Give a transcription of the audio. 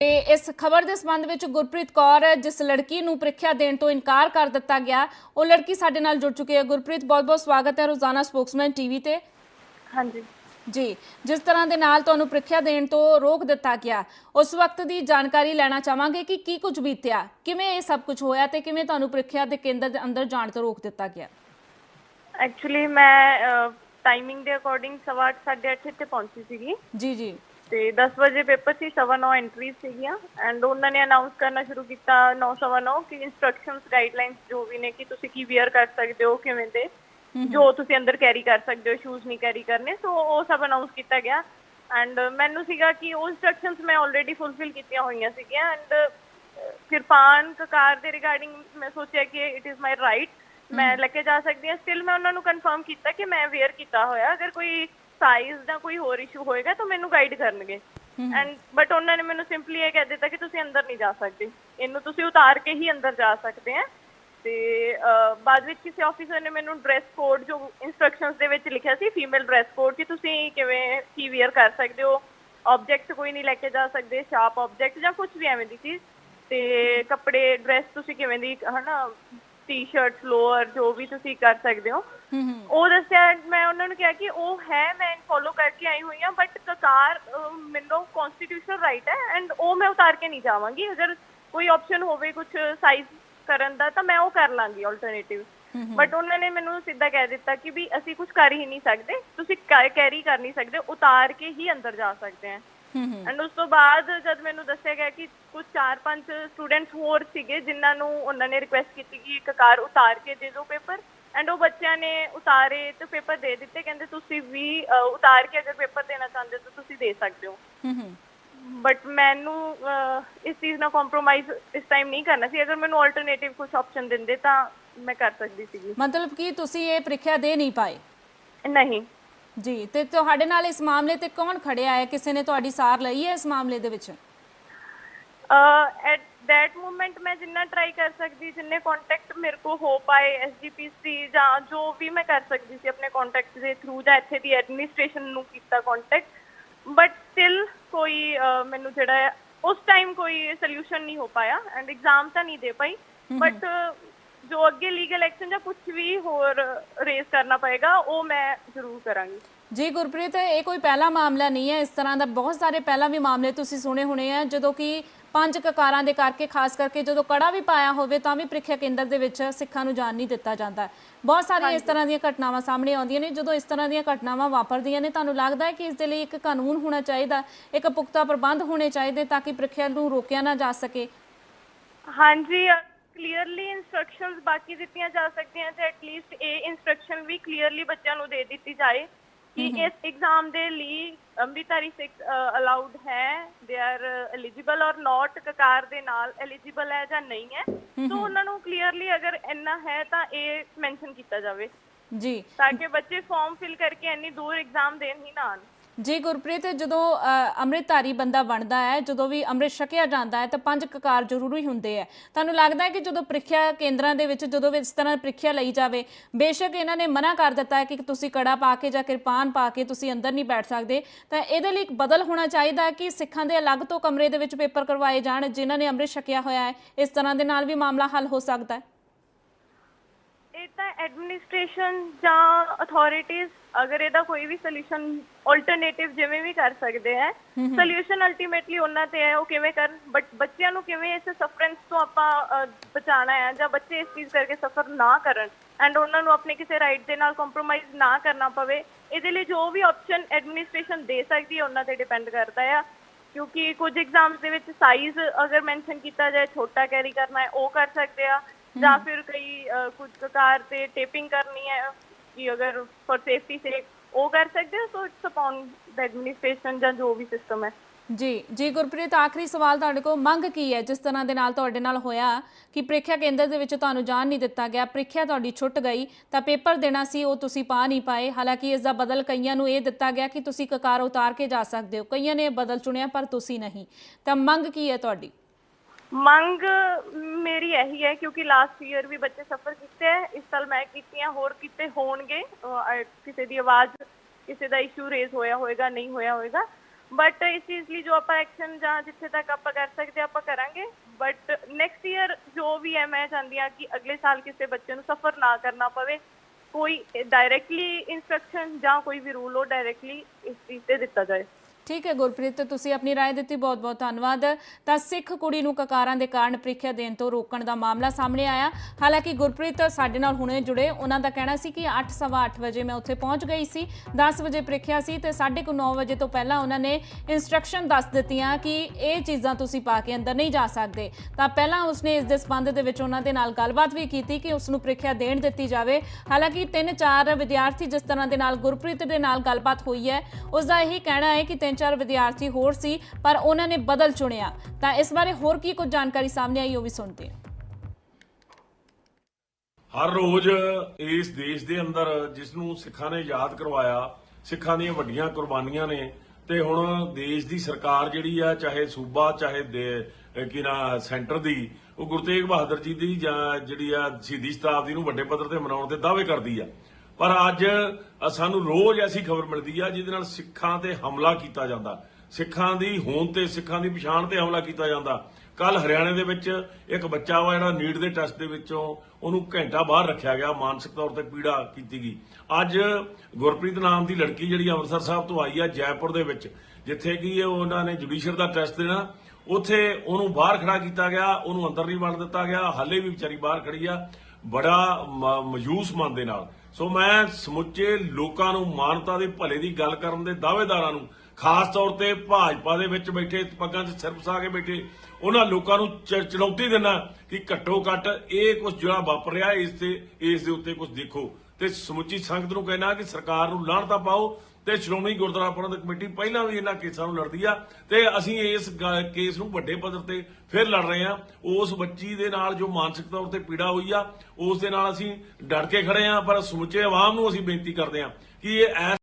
ਤੇ ਇਸ ਖਬਰ ਦੇ ਸੰਬੰਧ ਵਿੱਚ ਗੁਰਪ੍ਰੀਤ ਕੌਰ ਜਿਸ ਲੜਕੀ ਨੂੰ ਪ੍ਰੀਖਿਆ ਦੇਣ ਤੋਂ ਇਨਕਾਰ ਕਰ ਦਿੱਤਾ ਗਿਆ ਉਹ ਲੜਕੀ ਸਾਡੇ ਨਾਲ ਜੁੜ ਚੁੱਕੀ ਹੈ। ਗੁਰਪ੍ਰੀਤ ਬਹੁਤ-ਬਹੁਤ ਸਵਾਗਤ ਹੈ ਰੋਜ਼ਾਨਾ ਸਪੋਕਸਮੈਨ ਟੀਵੀ ਤੇ। ਹਾਂਜੀ। ਜੀ ਜਿਸ ਤਰ੍ਹਾਂ ਦੇ ਨਾਲ ਤੁਹਾਨੂੰ ਪ੍ਰੀਖਿਆ ਦੇਣ ਤੋਂ ਰੋਕ ਦਿੱਤਾ ਗਿਆ ਉਸ ਵਕਤ ਦੀ ਜਾਣਕਾਰੀ ਲੈਣਾ ਚਾਹਾਂਗੇ ਕਿ ਕੀ ਕੁਝ ਬੀਤਿਆ ਕਿਵੇਂ ਇਹ ਸਭ ਕੁਝ ਹੋਇਆ ਤੇ ਕਿਵੇਂ ਤੁਹਾਨੂੰ ਪ੍ਰੀਖਿਆ ਦੇ ਕੇਂਦਰ ਦੇ ਅੰਦਰ ਜਾਣ ਤੋਂ ਰੋਕ ਦਿੱਤਾ ਗਿਆ? ਐਕਚੁਅਲੀ ਮੈਂ ਟਾਈਮਿੰਗ ਦੇ ਅਕੋਰਡਿੰਗ ਸਵਾ ਅੱਠ, ਸਾਢੇ ਅੱਠ ਇੱਥੇ ਪਹੁੰਚੀ ਸੀਗੀ। ਜੀ ਜੀ। ਤੇ 10 ਵਜੇ ਪੇਪਰ ਸੀ ਸਵਾ ਨੌ ਐਂਟਰੀਜ਼ ਸੀਗੀਆਂ ਐਂਡ ਉਹਨਾਂ ਨੇ ਅਨਾਉਂਸ ਕਰਨਾ ਸ਼ੁਰੂ ਕੀਤਾ 9 ਸਵਾ ਨੌ ਕਿ ਇਨਸਟਰਕਸ਼ਨਸ ਗਾਈਡਲਾਈਨਸ ਜੋ ਵੀ ਨੇ ਕਿ ਤੁਸੀਂ ਕੀ ਵੇਅਰ ਕਰ ਸਕਦੇ ਹੋ ਕਿਵੇਂ ਦੇ ਜੋ ਤੁਸੀਂ ਅੰਦਰ ਕੈਰੀ ਕਰ ਸਕਦੇ ਹੋ ਸ਼ੂਜ਼ ਨਹੀਂ ਕੈਰੀ ਕਰਨੇ ਸੋ ਉਹ ਸਭ ਅਨਾਉਂਸ ਕੀਤਾ ਗਿਆ ਐਂਡ ਮੈਨੂੰ ਸੀਗਾ ਕਿ ਉਹ ਇਨਸਟਰਕਸ਼ਨਸ ਮੈਂ ਆਲਰੇਡੀ ਫੁੱਲਫਿਲ ਕੀਤੀਆਂ ਹੋਈਆਂ ਸੀਗੀਆਂ ਐਂਡ ਕਿਰਪਾਨ ਕਕਾਰ ਦੇ ਰਿਗਾਰਡਿੰਗ ਮੈਂ ਸੋਚਿਆ ਕਿ ਇਟ ਇਜ਼ ਮਾਈ ਰਾਈਟ ਮੈਂ ਲੈ ਕੇ ਜਾ ਸਕਦੀ ਹਾਂ। ਸਟਿਲ ਮੈਂ ਉਹਨਾਂ ਨੂੰ ਕਨਫਰਮ ਕੀਤਾ ਕਿ ਮੈਂ ਵੇਅਰ ਕੀਤਾ ਹੋਇਆ। ਅਗਰ ਕੋਈ ਸਾਈਜ਼ ਦਾ ਕੋਈ ਹੋਰ ਇਸ਼ੂ ਹੋਏਗਾ ਤਾਂ ਮੈਨੂੰ ਗਾਈਡ ਕਰਨਗੇ। ਐਂਡ ਬਟ ਉਹਨਾਂ ਨੇ ਮੈਨੂੰ ਸਿੰਪਲੀ ਇਹ ਕਹਿ ਦਿੱਤਾ ਕਿ ਤੁਸੀਂ ਅੰਦਰ ਨਹੀਂ ਜਾ ਸਕਦੇ। ਇਹਨੂੰ ਤੁਸੀਂ ਉਤਾਰ ਕੇ ਹੀ ਅੰਦਰ ਜਾ ਸਕਦੇ ਆ। ਤੇ ਬਾਅਦ ਵਿੱਚ ਕਿਸੇ ਆਫੀਸਰ ਨੇ ਮੈਨੂੰ ਡਰੈਸ ਕੋਡ ਜੋ ਇਨਸਟਰਕਸ਼ਨਸ ਦੇ ਵਿੱਚ ਲਿਖਿਆ ਸੀ ਫੀਮੇਲ ਡਰੈਸ ਕੋਡ ਕਿ ਤੁਸੀਂ ਕਿਵੇਂ ਕੀ ਵੇਅਰ ਕਰ ਸਕਦੇ ਹੋ। ਆਬਜੈਕਟ ਕੋਈ ਨਹੀਂ ਲੈ ਕੇ ਜਾ ਸਕਦੇ ਸ਼ਾਰਪ ਆਬਜੈਕਟ ਜਾਂ ਕੁਝ ਵੀ ਐਵੇਂ ਦੀ ਚੀਜ਼। ਤੇ ਕੱਪੜੇ ਡਰੈਸ ਤੁਸੀਂ ਕਿਵੇਂ ਦੀ ਹਨਾ ਟੀ-ਸ਼ਰਟਸ ਲੋਅਰ ਜੋ ਵੀ ਤੁਸੀਂ ਕਰ ਸਕਦੇ ਹੋ। ਉਹ ਦੱਸਿਆ ਮੈਂ ਉਹਨਾਂ ਨੂੰ ਕਿਹਾ ਕਿ ਉਹ ਹੈ ਮੈਂ ਫੋਲੋ ਕਰਕੇ ਆਈ ਹੋਈ ਹਾਂ ਬਟ ਕਕਾਰ ਮੈਨੂੰ ਕਨਸਟੀਟਿਊਸ਼ਨਲ ਰਾਈਟ ਹੈ ਐਂਡ ਉਹ ਮੈਂ ਉਤਾਰ ਕੇ ਨਹੀਂ ਜਾਵਾਂਗੀ। ਅਗਰ ਕੋਈ ਆਪਸ਼ਨ ਹੋਵੇ ਕੁਝ ਸਾਈਜ਼ ਕਰਨ ਦਾ ਤਾਂ ਮੈਂ ਉਹ ਕਰ ਲਾਂਗੀ ਆਲਟਰਨੇਟਿਵ ਬਟ ਉਹਨਾਂ ਨੇ ਮੈਨੂੰ ਸਿੱਧਾ ਕਹਿ ਦਿੱਤਾ ਕਿ ਵੀ ਅਸੀਂ ਕੁਝ ਕਰ ਹੀ ਨਹੀਂ ਸਕਦੇ ਤੁਸੀਂ ਕੈਰੀ ਕਰ ਨਹੀਂ ਸਕਦੇ ਉਤਾਰ ਕੇ ਹੀ ਅੰਦਰ ਜਾ ਸਕਦੇ ਹੂੰ। ਐਂਡ ਉਸ ਤੋਂ ਬਾਅਦ ਜਦ ਮੈਨੂੰ ਦੱਸਿਆ ਗਿਆ ਕਿ ਕੁਝ 4-5 ਸਟੂਡੈਂਟਸ ਹੋਰ ਸੀਗੇ ਜਿਨ੍ਹਾਂ ਨੂੰ ਉਹਨਾਂ ਨੇ ਰਿਕੁਐਸਟ ਕੀਤੀ ਕਿ ਇੱਕ ਕਾਰ ਉਤਾਰ ਕੇ ਦੇ ਦਿਓ ਪੇਪਰ ਐਂਡ ਉਹ ਬੱਚਿਆਂ ਨੇ ਉਤਾਰੇ ਤੇ ਪੇਪਰ ਦੇ ਦਿੱਤੇ ਕਹਿੰਦੇ ਤੁਸੀਂ ਵੀ ਉਤਾਰ ਕੇ ਅਗਰ ਪੇਪਰ ਦੇਣਾ ਚਾਹੁੰਦੇ ਹੋ ਤਾਂ ਤੁਸੀਂ ਦੇ ਸਕਦੇ ਹੋ। ਬਟ ਮੈਨੂੰ ਇਸ ਚੀਜ਼ ਨਾਲ ਕੰਪਰੋਮਾਈਜ਼ ਇਸ ਟਾਈਮ ਨਹੀਂ ਕਰਨਾ ਸੀ। ਅਗਰ ਮੈਨੂੰ ਆਲਟਰਨੇਟਿਵ ਕੁਝ ਆਪਸ਼ਨ ਦਿੰਦੇ ਤਾਂ ਮੈਂ ਕਰ ਸਕਦੀ ਸੀਗੀ। ਮਤਲਬ ਕਿ ਤੁਸੀਂ ਇਹ ਪ੍ਰੀਖਿਆ ਦੇ ਨਹੀਂ ਪਾਏ? ਨਹੀਂ। ਜੀ ਤੇ ਤੁਹਾਡੇ ਨਾਲ ਇਸ ਮਾਮਲੇ ਤੇ ਕੌਣ ਖੜਿਆ ਹੈ? ਕਿਸੇ ਨੇ ਤੁਹਾਡੀ ਸਾਰ ਲਈ ਹੈ ਇਸ ਮਾਮਲੇ ਦੇ ਵਿੱਚ? ਐਟ ਦੈਟ ਮੂਮੈਂਟ ਮੈਂ ਜਿੰਨਾ ਟਰਾਈ ਕਰ ਸਕਦੀ ਜਿੰਨੇ ਕੰਟੈਕਟ ਮੇਰੇ ਕੋ ਹੋ ਪਾਏ ਐਸਜੀਪੀਸੀ ਜਾਂ ਜੋ ਵੀ ਮੈਂ ਕਰ ਸਕਦੀ ਸੀ ਆਪਣੇ ਕੰਟੈਕਟ ਦੇ ਥਰੂ ਜਾਂ ਇੱਥੇ ਦੀ ਐਡਮਿਨਿਸਟ੍ਰੇਸ਼ਨ ਨੂੰ ਕੀਤਾ ਕੰਟੈਕਟ ਬਟ ਸਟਿਲ ਕੋਈ ਮੈਨੂੰ ਜਿਹੜਾ ਉਸ ਟਾਈਮ ਕੋਈ ਸੋਲੂਸ਼ਨ ਨਹੀਂ ਹੋ ਪਾਇਆ ਐਂਡ ਐਗਜ਼ਾਮ ਤਾਂ ਨਹੀਂ ਦੇ ਪਾਈ ਬਟ ਜੋ ਅੱਗੇ ਲੀਗਲ ਐਕਸ਼ਨ ਜਾਂ ਕੁਝ ਵੀ ਹੋਰ ਰੇਜ਼ ਕਰਨਾ ਪਏਗਾ ਉਹ ਮੈਂ ਜ਼ਰੂਰ ਕਰਾਂਗੀ। ਜੀ ਗੁਰਪ੍ਰੀਤ ਇਹ ਕੋਈ ਪਹਿਲਾ ਮਾਮਲਾ ਨਹੀਂ ਹੈ। ਇਸ ਤਰ੍ਹਾਂ ਦਾ ਬਹੁਤ ਸਾਰੇ ਪਹਿਲਾਂ ਵੀ ਮਾਮਲੇ ਤੁਸੀਂ ਸੁਣੇ ਹੋਣੇ ਆ ਜਦੋਂ ਕਿ ਪੰਜ ਕਕਾਰਾਂ ਦੇ ਕਰਕੇ ਖਾਸ ਕਰਕੇ ਜਦੋਂ ਕੜਾ ਵੀ ਪਾਇਆ ਹੋਵੇ ਤਾਂ ਵੀ ਪ੍ਰੀਖਿਆ ਕੇਂਦਰ ਦੇ ਵਿੱਚ ਸਿੱਖਾਂ ਨੂੰ ਜਾਣ ਨਹੀਂ ਦਿੱਤਾ ਜਾਂਦਾ। ਬਹੁਤ ਸਾਰੀਆਂ ਇਸ ਤਰ੍ਹਾਂ ਦੀਆਂ ਘਟਨਾਵਾਂ ਸਾਹਮਣੇ ਆਉਂਦੀਆਂ ਨੇ। ਜਦੋਂ ਇਸ ਤਰ੍ਹਾਂ ਦੀਆਂ ਘਟਨਾਵਾਂ ਵਾਪਰਦੀਆਂ ਨੇ ਤੁਹਾਨੂੰ ਲੱਗਦਾ ਹੈ ਕਿ ਇਸ ਦੇ ਲਈ ਇੱਕ ਕਾਨੂੰਨ ਹੋਣਾ ਚਾਹੀਦਾ ਇੱਕ ਪੁਖਤਾ ਪ੍ਰਬੰਧ ਹੋਣੇ ਚਾਹੀਦੇ ਤਾਂ ਕਿ ਪ੍ਰੀਖਿਆ ਨੂੰ ਰੋਕਿਆ ਨਾ ਜਾ ਸਕੇ? ਹਾਂਜੀ ਕਲੀਅਰਲੀ ਇਨਸਟਰਕਸ਼ਨਸ ਬਾਕੀ ਦਿੱਤੀਆਂ ਜਾ ਸਕਦੀਆਂ ਤੇ ਐਟਲੀਸਟ ਇਹ ਇਨਸਟਰਕਸ਼ਨ ਵੀ ਕਲੀਅਰਲੀ ਬੱਚਿਆਂ ਨੂੰ ਦੇ ਦਿੱਤੀ ਜਾਏ ਕਿ ਇਸ ਐਗਜ਼ਾਮ ਦੇ ਲਈ ਅੰਮ੍ਰਿਤਧਾਰੀ ਸਿੱਖ ਅਲਾਉਡ ਹੈ ਦੇ ਆਰ ਐਲੀਜੀਬਲ ਔਰ ਨਾਟ ਕਕਾਰ ਦੇ ਨਾਲ ਐਲੀਜੀਬਲ ਹੈ ਜਾਂ ਨਹੀਂ ਹੈ। ਸੋ ਉਹਨਾਂ ਨੂੰ ਕਲੀਅਰਲੀ ਅਗਰ ਇੰਨਾ ਹੈ ਤਾਂ ਇਹ ਮੈਂਸ਼ਨ ਕੀਤਾ ਜਾਵੇ। ਜੀ। ਤਾਂ ਕਿ ਬੱਚੇ ਫਾਰਮ ਫਿਲ ਕਰਕੇ ਇੰਨੀ ਦੂਰ ਐਗਜ਼ਾਮ ਦੇਣ ਹੀ ਨਾ ਆਣ ਜੀ ਗੁਰਪ੍ਰੀਤ ਜਦੋਂ ਅੰਮ੍ਰਿਤਧਾਰੀ ਬੰਦਾ ਬਣਦਾ ਹੈ, ਜਦੋਂ ਵੀ ਅੰਮ੍ਰਿਤ ਛਕਿਆ ਜਾਂਦਾ ਹੈ, ਤਾਂ ਪੰਜ ਕਕਾਰ ਜ਼ਰੂਰੀ ਹੁੰਦੇ ਹੈ। ਤੁਹਾਨੂੰ ਲੱਗਦਾ ਹੈ ਕਿ ਜਦੋਂ ਪ੍ਰੀਖਿਆ ਕੇਂਦਰਾਂ ਦੇ ਵਿੱਚ, ਜਦੋਂ ਵੀ ਇਸ ਤਰ੍ਹਾਂ ਪ੍ਰੀਖਿਆ ਲਈ ਜਾਵੇ, ਬੇਸ਼ੱਕ ਇਹਨਾਂ ਨੇ ਮਨਾ ਕਰ ਦਿੱਤਾ ਹੈ ਕਿ ਤੁਸੀਂ ਕੜਾ ਪਾ ਕੇ ਜਾਂ ਕਿਰਪਾਨ ਪਾ ਕੇ ਤੁਸੀਂ ਅੰਦਰ ਨਹੀਂ ਬੈਠ ਸਕਦੇ, ਤਾਂ ਇਹਦੇ ਲਈ ਇੱਕ ਬਦਲ ਹੋਣਾ ਚਾਹੀਦਾ ਹੈ ਕਿ ਸਿੱਖਾਂ ਦੇ ਅਲੱਗ ਤੋਂ ਕਮਰੇ ਦੇ ਵਿੱਚ ਪੇਪਰ ਕਰਵਾਏ ਜਾਣ, ਜਿਨ੍ਹਾਂ ਨੇ ਅੰਮ੍ਰਿਤ ਛਕਿਆ ਹੋਇਆ ਹੈ, ਇਸ ਤਰ੍ਹਾਂ ਦੇ ਨਾਲ ਵੀ ਮਾਮਲਾ ਹੱਲ ਹੋ ਸਕਦਾ ਹੈ। ਤਾਂ ਐਡਮਿਨਿਸਟ੍ਰੇਸ਼ਨ ਜਾਂ ਅਥਾਰਟੀਜ਼ ਅਗਰ ਇਹਦਾ ਕੋਈ ਵੀ ਸੋਲੂਸ਼ਨ ਆਲਟਰਨੇਟਿਵ ਜਿਵੇਂ ਵੀ ਕਰ ਸਕਦੇ ਹੈ ਸੋਲੂਸ਼ਨ ਅਲਟੀਮੇਟਲੀ ਉਹਨਾਂ ਤੇ ਹੈ ਉਹ ਕਿਵੇਂ ਕਰਨ ਬਟ ਬੱਚਿਆਂ ਨੂੰ ਕਿਵੇਂ ਇਸ ਸਫਰੈਂਸ ਤੋਂ ਆਪਾਂ ਅਹ, ਬਚਾਉਣਾ ਹੈ ਜਾਂ ਬੱਚੇ ਇਸ ਚੀਜ਼ ਕਰਕੇ ਸਫਰ ਨਾ ਕਰਨ ਐਂਡ ਉਹਨਾਂ ਨੂੰ ਆਪਣੇ ਕਿਸੇ ਰਾਈਟ ਦੇ ਨਾਲ ਕੰਪਰੋਮਾਈਜ਼ ਨਾ ਕਰਨਾ ਪਵੇ ਇਹਦੇ ਲਈ ਜੋ ਵੀ ਆਪਸ਼ਨ ਐਡਮਿਨਿਸਟ੍ਰੇਸ਼ਨ ਦੇ ਸਕਦੀ ਹੈ ਉਹਨਾਂ ਤੇ ਡਿਪੈਂਡ ਕਰਦਾ ਹੈ ਕਿਉਂਕਿ ਕੁਝ ਐਗਜ਼ਾਮਸ ਦੇ ਵਿੱਚ ਸਾਈਜ਼ ਅਗਰ ਮੈਂਸ਼ਨ ਕੀਤਾ ਜਾਏ ਛੋਟਾ ਕੈਰੀ ਕਰਨਾ ਹੈ ਉਹ ਕਰ ਸਕਦੇ ਆ। ਜਾਂ ਫਿਰ ਕਈ ਕੁਝ ਪ੍ਰਕਾਰ ਤੇ ਟੇਪਿੰਗ ਕਰਨੀ ਹੈ ਕਿ ਅਗਰ ਫॉर ਸੇਫਟੀ ਸੇਕ ਉਹ ਕਰ ਸਕਦੇ ਆ so it's upon the administration ਜਾਂ ਜੋ ਵੀ ਸਿਸਟਮ ਹੈ। ਜੀ ਜੀ ਗੁਰਪ੍ਰੀਤ, ਆਖਰੀ ਸਵਾਲ ਤੁਹਾਡੇ ਕੋਲ, ਮੰਗ ਕੀ ਹੈ? ਜਿਸ ਤਰ੍ਹਾਂ ਦੇ ਨਾਲ ਤੁਹਾਡੇ ਨਾਲ ਹੋਇਆ ਕਿ ਪ੍ਰੀਖਿਆ ਕੇਂਦਰ ਦੇ ਵਿੱਚ ਤੁਹਾਨੂੰ ਜਾਣ ਨਹੀਂ ਦਿੱਤਾ ਗਿਆ, ਪ੍ਰੀਖਿਆ ਤੁਹਾਡੀ ਛੁੱਟ ਗਈ, ਤਾਂ ਪੇਪਰ ਦੇਣਾ ਸੀ, ਉਹ ਤੁਸੀਂ ਪਾ ਨਹੀਂ ਪਾਏ। ਹਾਲਾਂਕਿ ਇਸ ਦਾ ਬਦਲ ਕਈਆਂ ਨੂੰ ਇਹ ਦਿੱਤਾ ਗਿਆ ਕਿ ਤੁਸੀਂ ਕਕਾਰ ਉਤਾਰ ਕੇ ਜਾ ਸਕਦੇ ਹੋ। ਕਈਆਂ ਨੇ ਬਦਲ ਚੁਣਿਆ, ਪਰ ਤੁਸੀਂ ਨਹੀਂ। ਤਾਂ ਮੰਗ ਕੀ ਹੈ ਤੁਹਾਡੀ? ਮੰਗ ਮੇਰੀ ਇਹੀ ਹੈ ਕਿਉਂਕਿ ਲਾਸਟ ਈਅਰ ਵੀ ਬੱਚੇ ਸਫਰ ਕੀਤੇ ਹੈ ਇਸ ਸਾਲ ਮੈਂ ਕੀਤੀਆਂ ਹੋਰ ਕੀਤੇ ਹੋਣਗੇ ਅਹ, ਕਿਸੇ ਦੀ ਆਵਾਜ਼ ਕਿਸੇ ਦਾ ਇਸ਼ੂ ਰੇਜ਼ ਹੋਇਆ ਹੋਏਗਾ ਨਹੀਂ ਹੋਇਆ ਹੋਏਗਾ ਬਟ ਇਸ ਚੀਜ਼ ਲਈ ਜੋ ਆਪਾਂ ਐਕਸ਼ਨ ਜਾਂ ਜਿੱਥੇ ਤੱਕ ਆਪਾਂ ਕਰ ਸਕਦੇ ਹਾਂ, ਆਪਾਂ ਕਰਾਂਗੇ ਬਟ ਨੈਕਸਟ ਈਅਰ ਜੋ ਵੀ ਹੈ ਮੈਂ ਚਾਹੁੰਦੀ ਹਾਂ ਕਿ ਅਗਲੇ ਸਾਲ ਕਿਸੇ ਬੱਚੇ ਨੂੰ ਸਫਰ ਨਾ ਕਰਨਾ ਪਵੇ ਕੋਈ ਡਾਇਰੈਕਟਲੀ ਇਨਸਟਰਕਸ਼ਨ ਜਾਂ ਕੋਈ ਵੀ ਰੂਲ ਉਹ ਡਾਇਰੈਕਟਲੀ ਇਸ ਚੀਜ਼ ਤੇ ਦਿੱਤਾ ਜਾਏ। ਠੀਕ ਹੈ ਗੁਰਪ੍ਰੀਤ ਤੁਸੀਂ ਆਪਣੀ ਰਾਏ ਦਿੱਤੀ ਬਹੁਤ ਬਹੁਤ ਧੰਨਵਾਦ। ਤਾਂ ਸਿੱਖ ਕੁੜੀ ਨੂੰ ਕਕਾਰਾਂ ਦੇ ਕਾਰਨ ਪ੍ਰੀਖਿਆ ਦੇਣ ਤੋਂ ਰੋਕਣ ਦਾ ਮਾਮਲਾ ਸਾਹਮਣੇ ਆਇਆ। ਹਾਲਾਂਕਿ ਗੁਰਪ੍ਰੀਤ ਸਾਡੇ ਨਾਲ ਹੁਣੇ ਜੁੜੇ। ਉਹਨਾਂ ਦਾ ਕਹਿਣਾ ਸੀ ਕਿ 8:30 ਵਜੇ ਮੈਂ ਉੱਥੇ ਪਹੁੰਚ ਗਈ ਸੀ। 10 ਵਜੇ ਪ੍ਰੀਖਿਆ ਸੀ ਤੇ 9:30 ਵਜੇ ਤੋਂ ਪਹਿਲਾਂ ਉਹਨਾਂ ਨੇ ਇਨਸਟਰਕਸ਼ਨ ਦੱਸ ਦਿੱਤੀਆਂ ਕਿ ਇਹ ਚੀਜ਼ਾਂ ਤੁਸੀਂ ਪਾ ਕੇ ਅੰਦਰ ਨਹੀਂ ਜਾ ਸਕਦੇ। ਤਾਂ ਪਹਿਲਾਂ ਉਸਨੇ ਇਸ ਦੇ ਸੰਬੰਧ ਦੇ ਵਿੱਚ ਉਹਨਾਂ ਦੇ ਨਾਲ ਗੱਲਬਾਤ ਵੀ ਕੀਤੀ ਕਿ ਉਸ ਨੂੰ ਪ੍ਰੀਖਿਆ ਦੇਣ ਦਿੱਤੀ ਜਾਵੇ। ਹਾਲਾਂਕਿ ਤਿੰਨ ਚਾਰ ਵਿਦਿਆਰਥੀ ਜਿਸ ਤਰ੍ਹਾਂ ਦੇ ਨਾਲ ਗੁਰਪ੍ਰੀਤ ਦੇ ਨਾਲ ਗੱਲਬਾਤ ਹੋਈ ਹੈ ਉਸ ਦਾ ਇਹੀ ਕਹਿਣਾ ਹੈ ਕਿ ਤਿੰਨ ਚਾਰ ਵਿਦਿਆਰਥੀ ਹੋਰ ਸੀ, ਪਰ ਉਹਨਾਂ ਨੇ ਬਦਲ ਚੁਣਿਆ। ਤਾਂ ਇਸ ਬਾਰੇ ਹੋਰ ਕੀ ਕੁਝ ਜਾਣਕਾਰੀ ਸਾਹਮਣੇ ਆਈ ਉਹ ਵੀ ਸੁਣਦੇ ਹਾਂ। ਹਰ ਰੋਜ਼ ਇਸ ਦੇਸ਼ ਦੇ ਅੰਦਰ ਜਿਸ ਨੂੰ ਸਿੱਖਾਂ ਨੇ ਯਾਦ ਕਰਵਾਇਆ, ਸਿੱਖਾਂ ਦੀਆਂ ਵੱਡੀਆਂ ਕੁਰਬਾਨੀਆਂ ਨੇ, ਤੇ ਹੁਣ ਦੇਸ਼ ਦੀ ਸਰਕਾਰ ਜਿਹੜੀ ਆ, ਚਾਹੇ ਸੂਬਾ, ਚਾਹੇ ਕੀ ਨਾ, ਸੈਂਟਰ ਦੀ, ਉਹ ਗੁਰੂ ਤੇਗ ਬਹਾਦਰ ਜੀ ਦੀ ਜਾਂ ਜਿਹੜੀ ਆ, ਸ਼ਹੀਦੀ ਸ਼ਤਾਬਦੀ ਨੂੰ ਵੱਡੇ ਪੱਧਰ ਤੇ ਮਨਾਉਣ ਦੇ ਦਾਅਵੇ ਕਰਦੀ ਆ। ਪਰ ਅੱਜ ਸਾਨੂੰ ਰੋਜ਼ ਐਸੀ ਖਬਰ ਮਿਲਦੀ ਆ, ਜਿਹਦੇ ਨਾਲ ਸਿੱਖਾਂ ਤੇ ਹਮਲਾ ਕੀਤਾ ਜਾਂਦਾ। ਸਿੱਖਾਂ ਦੀ ਹੋਂਦ ਤੇ, ਸਿੱਖਾਂ ਦੀ ਪਛਾਣ ਤੇ ਹਮਲਾ ਕੀਤਾ ਜਾਂਦਾ। ਕੱਲ ਹਰਿਆਣੇ ਦੇ ਵਿੱਚ ਇੱਕ ਬੱਚਾ ਵਾ ਜਿਹੜਾ ਨੀਟ ਦੇ ਟੈਸਟ ਦੇ ਵਿੱਚੋਂ ਉਹਨੂੰ ਘੰਟਾ ਬਾਹਰ ਰੱਖਿਆ ਗਿਆ, ਮਾਨਸਿਕ ਤੌਰ ਤੇ ਪੀੜਾ ਕੀਤੀ ਗਈ। ਅੱਜ ਗੁਰਪ੍ਰੀਤ ਨਾਮ ਦੀ ਲੜਕੀ ਜਿਹੜੀ ਅੰਮ੍ਰਿਤਸਰ ਸਾਹਿਬ ਤੋਂ ਆਈ ਆ, ਜੈਪੁਰ ਦੇ ਵਿੱਚ, ਜਿੱਥੇ ਕਿ ਉਹਨਾਂ ਨੇ ਜੁਡੀਸ਼ੀਅਰ ਦਾ ਟੈਸਟ ਦੇਣਾ। ਉੱਥੇ ਉਹਨੂੰ ਬਾਹਰ ਖੜਾ ਕੀਤਾ ਗਿਆ, ਉਹਨੂੰ ਅੰਦਰ ਨਹੀਂ ਵੜਨ ਦਿੱਤਾ ਗਿਆ। ਹਾਲੇ ਵੀ ਵਿਚਾਰੀ ਬਾਹਰ ਖੜੀ ਆ, ਬੜਾ ਮ- ਮਯੂਸ ਮਨ ਦੇ ਨਾਲ। ਸੋ ਮੈਂ ਸਮੁੱਚੇ ਲੋਕਾਂ ਨੂੰ ਮਾਨਵਤਾ ਦੇ ਭਲੇ ਦੀ ਗੱਲ ਕਰਨ ਦੇ ਦਾਅਵੇਦਾਰਾਂ ਨੂੰ, ਖਾਸ ਤੌਰ ਤੇ ਭਾਜਪਾ ਦੇ ਵਿੱਚ ਬੈਠੇ ਪੱਗਾਂ 'ਚ ਸਿਰ ਫਸਾ ਕੇ ਬੈਠੇ, ਉਹਨਾਂ ਲੋਕਾਂ ਨੂੰ ਚ- ਚੁਣੌਤੀ ਦਿੰਦਾ ਕਿ ਘੱਟੋ ਘੱਟ ਇਹ ਕੁਝ ਜਿਹੜਾ ਵਾਪਰਿਆ ਇਸ ਤੇ, ਇਸ ਦੇ ਉੱਤੇ ਕੁਝ ਦੇਖੋ। ਤੇ ਸਮੁੱਚੀ ਸੰਗਤ ਨੂੰ ਕਹਿਣਾ ਕਿ ਸਰਕਾਰ ਨੂੰ ਲਾਹਣਤਾ ਪਾਓ ਤੇ ਸ਼੍ਰੋਮਣੀ ਗੁਰਦੁਆਰਾ ਪ੍ਰਬੰਧਕ ਕਮੇਟੀ ਪਹਿਲਾਂ ਵੀ ਇਹਨਾਂ ਕੇਸਾਂ ਨੂੰ ਲੜਦੀ ਆ ਤੇ ਅਸੀਂ ਇਸ ਗ- ਕੇਸ ਨੂੰ ਵੱਡੇ ਪੱਧਰ ਤੇ ਫਿਰ ਲੜ ਰਹੇ ਆ। ਉਸ ਬੱਚੀ ਦੇ ਨਾਲ ਜੋ ਮਾਨਸਿਕ ਤੌਰ ਤੇ ਪੀੜਾ ਹੋਈ ਆ, ਉਸ ਦੇ ਨਾਲ ਅਸੀਂ ਡਟ ਕੇ ਖੜੇ ਆ, ਪਰ ਸਮੁੱਚੇ ਆਵਾਮ ਨੂੰ ਅਸੀਂ ਬੇਨਤੀ ਕਰਦੇ ਆ ਕਿ ਇਹ ਐਸ